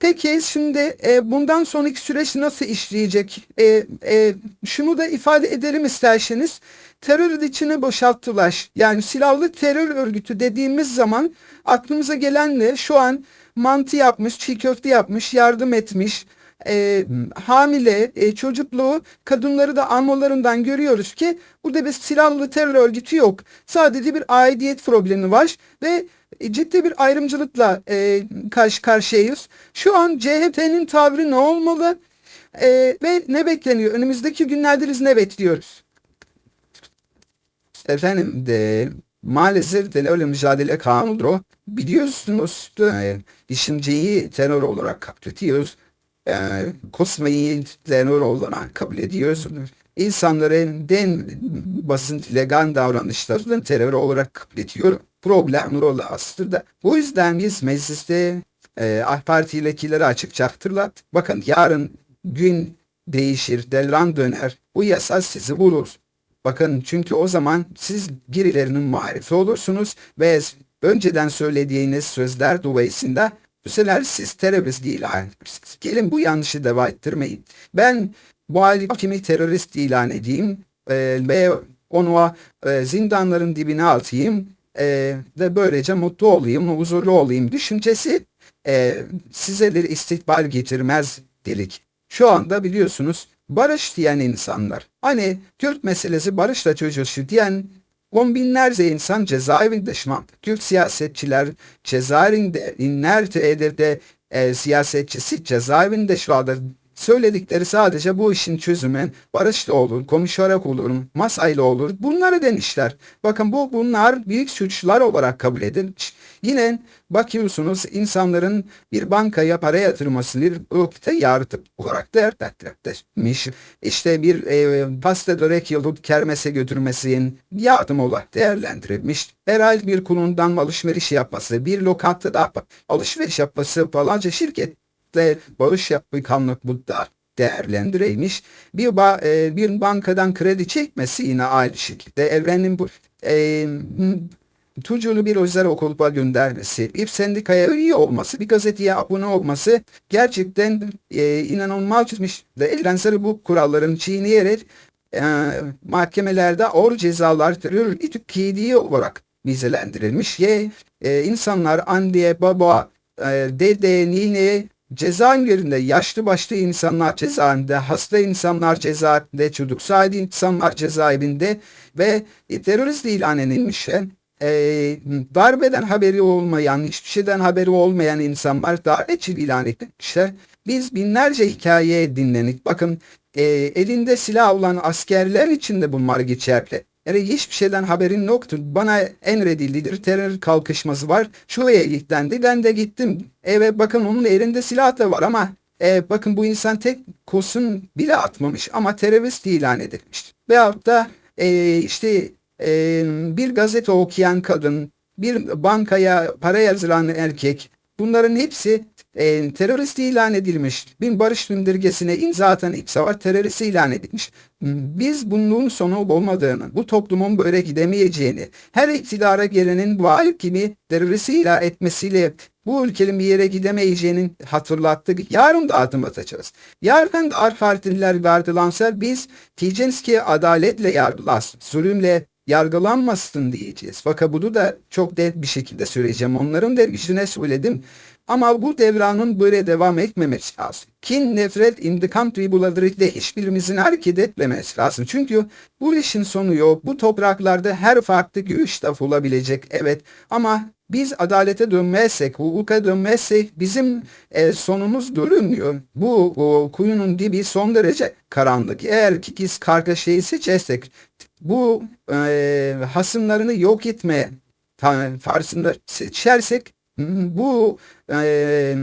Peki şimdi e, bundan sonraki süreç nasıl işleyecek? E, e, şunu da ifade edelim isterseniz. Terör içine boşalttılar. Yani silahlı terör örgütü dediğimiz zaman aklımıza gelen ne? Şu an mantı yapmış, çiğ köfte yapmış, yardım etmiş, e, hamile, e, çocukluğu kadınları da anmalarından görüyoruz ki burada bir silahlı terör örgütü yok. Sadece bir aidiyet problemi var ve ciddi bir ayrımcılıkla e, karşı karşıyayız. Şu an CHP'nin tavrı ne olmalı e, ve ne bekleniyor? Önümüzdeki günlerde biz ne bekliyoruz? Efendim de maalesef terörle mücadele kanunu biliyorsunuz e, işimciyi terör olarak kabul E, kusmayı olarak kabul ediyoruz. İnsanların den basit legal davranışlarını terör olarak kabul ediyor. Problem rol aslında. Bu yüzden biz mecliste e, AK Partilikileri açıkça hatırlat. Bakın yarın gün değişir, devran döner. Bu yasa sizi bulur. Bakın çünkü o zaman siz birilerinin marifi olursunuz ve önceden söylediğiniz sözler dolayısıyla bu siz terörist ilan edersiniz. Gelin bu yanlışı devam ettirmeyin. Ben kimi terörist ilan edeyim e, ve onu e, zindanların dibine atayım e, ve böylece mutlu olayım, huzurlu olayım düşüncesi e, size bir istikbal getirmez delik. Şu anda biliyorsunuz barış diyen insanlar. Hani Kürt meselesi barışla çözülsün diyen on binlerce insan cezaevinde an. Kürt siyasetçiler cezaevinde binlerce ederde e, siyasetçisi cezaevinde şu anda söyledikleri sadece bu işin çözümü barışla olur, konuşarak olur, masayla olur. Bunları demişler. Bakın bu bunlar büyük suçlar olarak kabul edilmiş. Yine bakıyorsunuz insanların bir bankaya para yatırması bir ırkta yardım olarak değerlendirilmiş. İşte bir e, pasta börek yıldız kermese götürmesinin yardım olarak değerlendirilmiş. Herhalde bir kulundan alışveriş yapması, bir lokantada alışveriş yapması falanca şirket de bağış yapkanlık bu da değerlendirilmiş. Bir, ba e, bir bankadan kredi çekmesi yine aynı şekilde evrenin bu e, çocuğunu bir özel okula göndermesi, bir sendikaya üye olması, bir gazeteye abone olması gerçekten e, inanılmazmış. Evrensel bu kuralların çiğneyerek e, mahkemelerde ağır cezalar terör tüketiği olarak vizelendirilmiş. Ye, e, insanlar anne, baba, e, dede, nine, cezaevlerinde yaşlı başlı insanlar cezaevinde, hasta insanlar cezaevinde, çocuk sahibi insanlar cezaevinde ve terörist ilan edilmiş e, darbeden haberi olmayan, hiçbir şeyden haberi olmayan insanlar darbeci ilan etmişler. Biz binlerce hikaye dinledik. Bakın e, elinde silah olan askerler için de bunlar geçerli. Yani hiçbir şeyden haberin yoktu. Bana emredildidir. Terör kalkışması var. Şuraya git dendi. Ben de gittim. Evet bakın onun elinde silah da var ama e, bakın bu insan tek kosun bile atmamış ama terörist ilan edilmiş. Veyahut da e, işte e, bir gazete okuyan kadın, bir bankaya para yazılan erkek bunların hepsi e, terörist ilan edilmiş. Bir barış bildirgesine imza atan ilk savaş terörist ilan edilmiş. Biz bunun sonu olmadığını, bu toplumun böyle gidemeyeceğini, her iktidara gelenin bu hal kimi terörist ilan etmesiyle bu ülkenin bir yere gidemeyeceğini hatırlattık. Yarın da adım atacağız. Yarın da AK Partililer yargılansa biz diyeceğiz adaletle yargılansın, zulümle yargılanmasın diyeceğiz. Fakat bunu da çok net bir şekilde söyleyeceğim. Onların dergisine söyledim. Ama bu devranın böyle devam etmemesi lazım. Kin, nefret, intikam duyguları de hiçbirimizin hareket etmemesi lazım. Çünkü bu işin sonu yok. Bu topraklarda her farklı görüş de olabilecek. Evet ama biz adalete dönmezsek, hukuka dönmezsek bizim e, sonumuz görünmüyor. Bu o, kuyunun dibi son derece karanlık. Eğer ki biz kargaşayı seçersek bu e, hasımlarını yok etmeye tarzında seçersek bu e,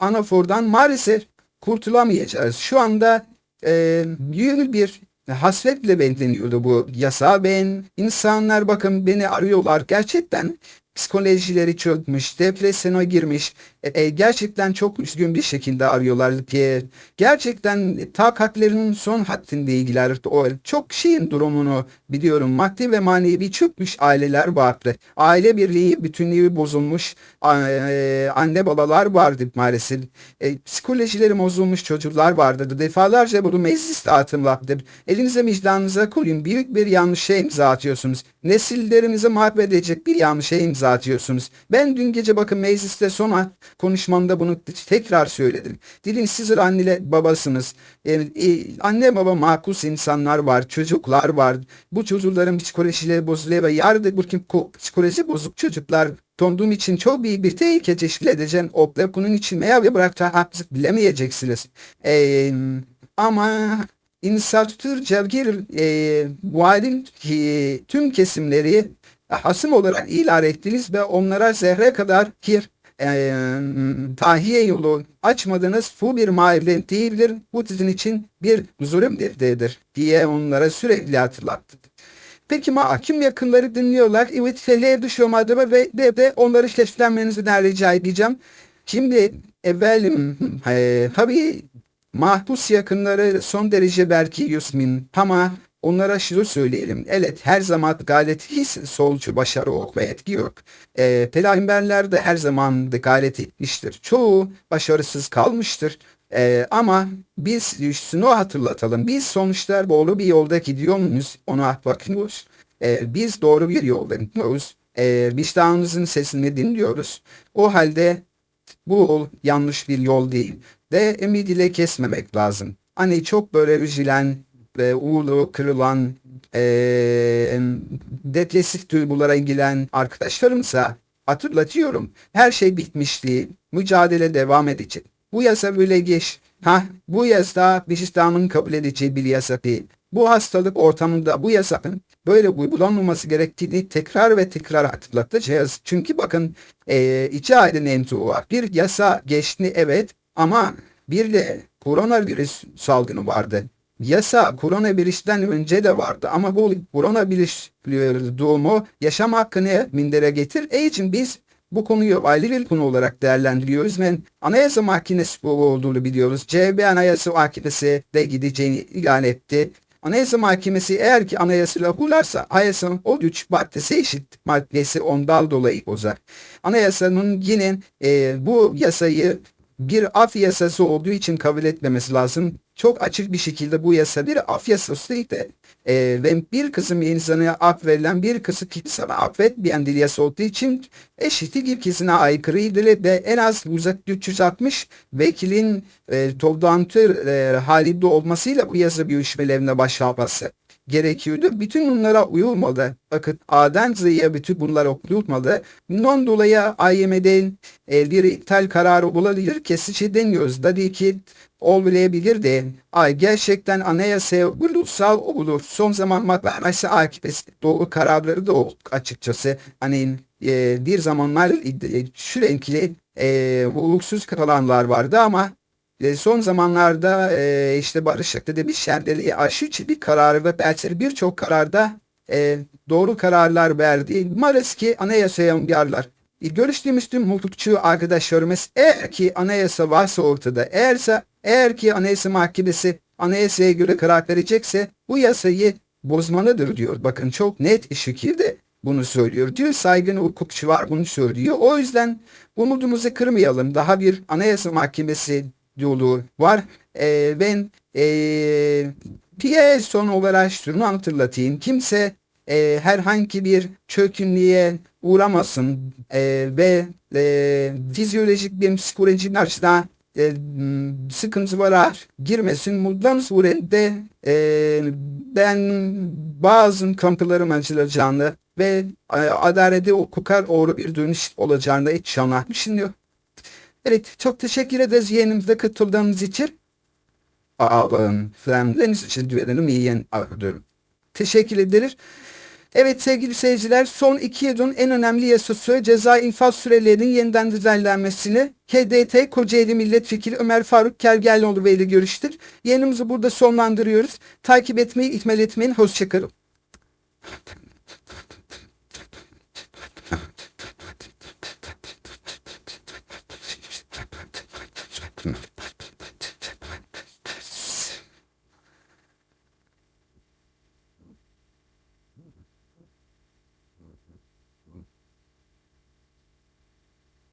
anafordan maalesef kurtulamayacağız. Şu anda e, büyük bir hasretle bekleniyordu bu yasa. Ben insanlar bakın beni arıyorlar gerçekten psikolojileri çökmüş, depresyona girmiş, e, gerçekten çok üzgün bir şekilde arıyorlar ki gerçekten takatlerinin son haddindeydiler. O çok şeyin durumunu biliyorum. Maddi ve manevi çökmüş aileler vardı. Aile birliği bütünlüğü bozulmuş e, anne babalar vardı maalesef. E, psikolojileri bozulmuş çocuklar vardı. Defalarca bunu mecliste atımlaktır. Elinize vicdanınıza koyun. Büyük bir yanlışa imza atıyorsunuz. Nesillerimizi mahvedecek bir yanlışa imza atıyorsunuz. Ben dün gece bakın mecliste sona konuşmamda bunu tekrar söyledim. Dilin sizin anne babasınız. Yani, e, anne baba makus insanlar var, çocuklar var. Bu çocukların psikolojileri bozuluyor ve yarın bu kim psikoloji bozuk çocuklar tonduğum için çok büyük bir tehlike teşkil edeceğim. Okla bunun için meyve bırakta haksız bilemeyeceksiniz. Ee, ama insatür cevgir e, muhalin e, tüm kesimleri hasım olarak ilan ettiniz ve onlara zehre kadar bir e, tahiye yolu açmadınız. Bu bir mahalle değildir. Bu sizin için bir zulümdir diye onlara sürekli hatırlattı. Peki mahkum yakınları dinliyorlar. Evet şeyler düşüyor mademe ve de, de onları seslenmenizi de rica edeceğim. Şimdi evvelim e, tabii mahpus yakınları son derece belki Yusmin ama Onlara şunu söyleyelim. Evet her zaman gayret his solcu başarı ve etki yok. E, Peygamberler de her zaman gayret etmiştir. Çoğu başarısız kalmıştır. E, ama biz şunu hatırlatalım. Biz sonuçta doğru bir yolda gidiyor muyuz? Ona bakıyoruz. E, biz doğru bir yolda gidiyoruz. E, vicdanımızın sesini dinliyoruz. O halde bu yol yanlış bir yol değil. De ümit kesmemek lazım. Hani çok böyle üzülen ve uğurlu kırılan e, depresif duygulara ilgilen arkadaşlarımsa hatırlatıyorum. Her şey bitmişti. Mücadele devam edecek. Bu yasa böyle geç. Ha, bu yasa vicdanın kabul edeceği bir yasa değil. Bu hastalık ortamında bu yasakın böyle uygulanmaması gerektiğini tekrar ve tekrar hatırlatacağız. Çünkü bakın e, iki ayrı mevzu var. Bir yasa geçti evet ama bir de koronavirüs salgını vardı. Yasa koronavirüsten önce de vardı ama bu koronavirüs durumu yaşam hakkını mindere getir. E için biz bu konuyu ayrı bir konu olarak değerlendiriyoruz ve Anayasa Mahkemesi bu olduğunu biliyoruz. CHP Anayasa Mahkemesi de gideceğini ilan etti. Anayasa Mahkemesi eğer ki anayasayla uyarsa anayasanın o üç maddesi eşit maddesi ondan dolayı bozar. Anayasanın yine e, bu yasayı bir af yasası olduğu için kabul etmemesi lazım. Çok açık bir şekilde bu yasa bir af yasası de e, ve bir kısım insana af verilen bir kısım insana affetmeyen bir yasa olduğu için eşitlik ilkesine aykırıydı ve en az 360 vekilin e, toplantı e, halinde olmasıyla bu yasa görüşmelerine başlaması gerekiyordu. Bütün bunlara uyulmadı. Bakın A'dan Z'ye bütün bunlara uyulmadı. Bundan dolayı IMF'den e, bir iptal kararı olabilir. Kesici deniyoruz. Dedi ki olmayabilir de ay gerçekten anayasa ulusal olur. Son zaman mahkemesi akibesi doğru kararları da oldu açıkçası. Hani e, bir zamanlar e, sürekli e, hukuksuz kalanlar vardı ama e, son zamanlarda e, işte Barış Akdede bir şerdeli aşıcı bir karar ve belki birçok kararda e, doğru kararlar verdi. Maalesef ki anayasaya uyarlar. Görüştüğümüz tüm hukukçu arkadaşlarımız eğer ki anayasa varsa ortada, eğerse eğer ki anayasa mahkemesi anayasaya göre karar verecekse bu yasayı bozmalıdır diyor. Bakın çok net şekilde bunu söylüyor. Diyor saygın hukukçu var bunu söylüyor. O yüzden umudumuzu kırmayalım. Daha bir anayasa mahkemesi yolu var. E, ben e, bir son olarak şunu hatırlatayım. Kimse e, herhangi bir çökünlüğe uğramasın e, ve e, fizyolojik bir psikolojik açıdan e, sıkıntılara girmesin. Bundan surette e, ben bazı kamplarım açılacağını ve e, adalete hukuka doğru bir dönüş olacağını inşallah düşünüyorum. Evet çok teşekkür ederiz yeğenimize katıldığınız için. Alın. Frenleriniz için düvenim yiyen diyorum. Teşekkür ederiz. Evet sevgili seyirciler son iki yılın en önemli yasası ceza infaz sürelerinin yeniden düzenlenmesini KDT Kocaeli Milletvekili Ömer Faruk Kergerlioğlu ile görüştür. Yayınımızı burada sonlandırıyoruz. Takip etmeyi ihmal etmeyin. Hoşçakalın.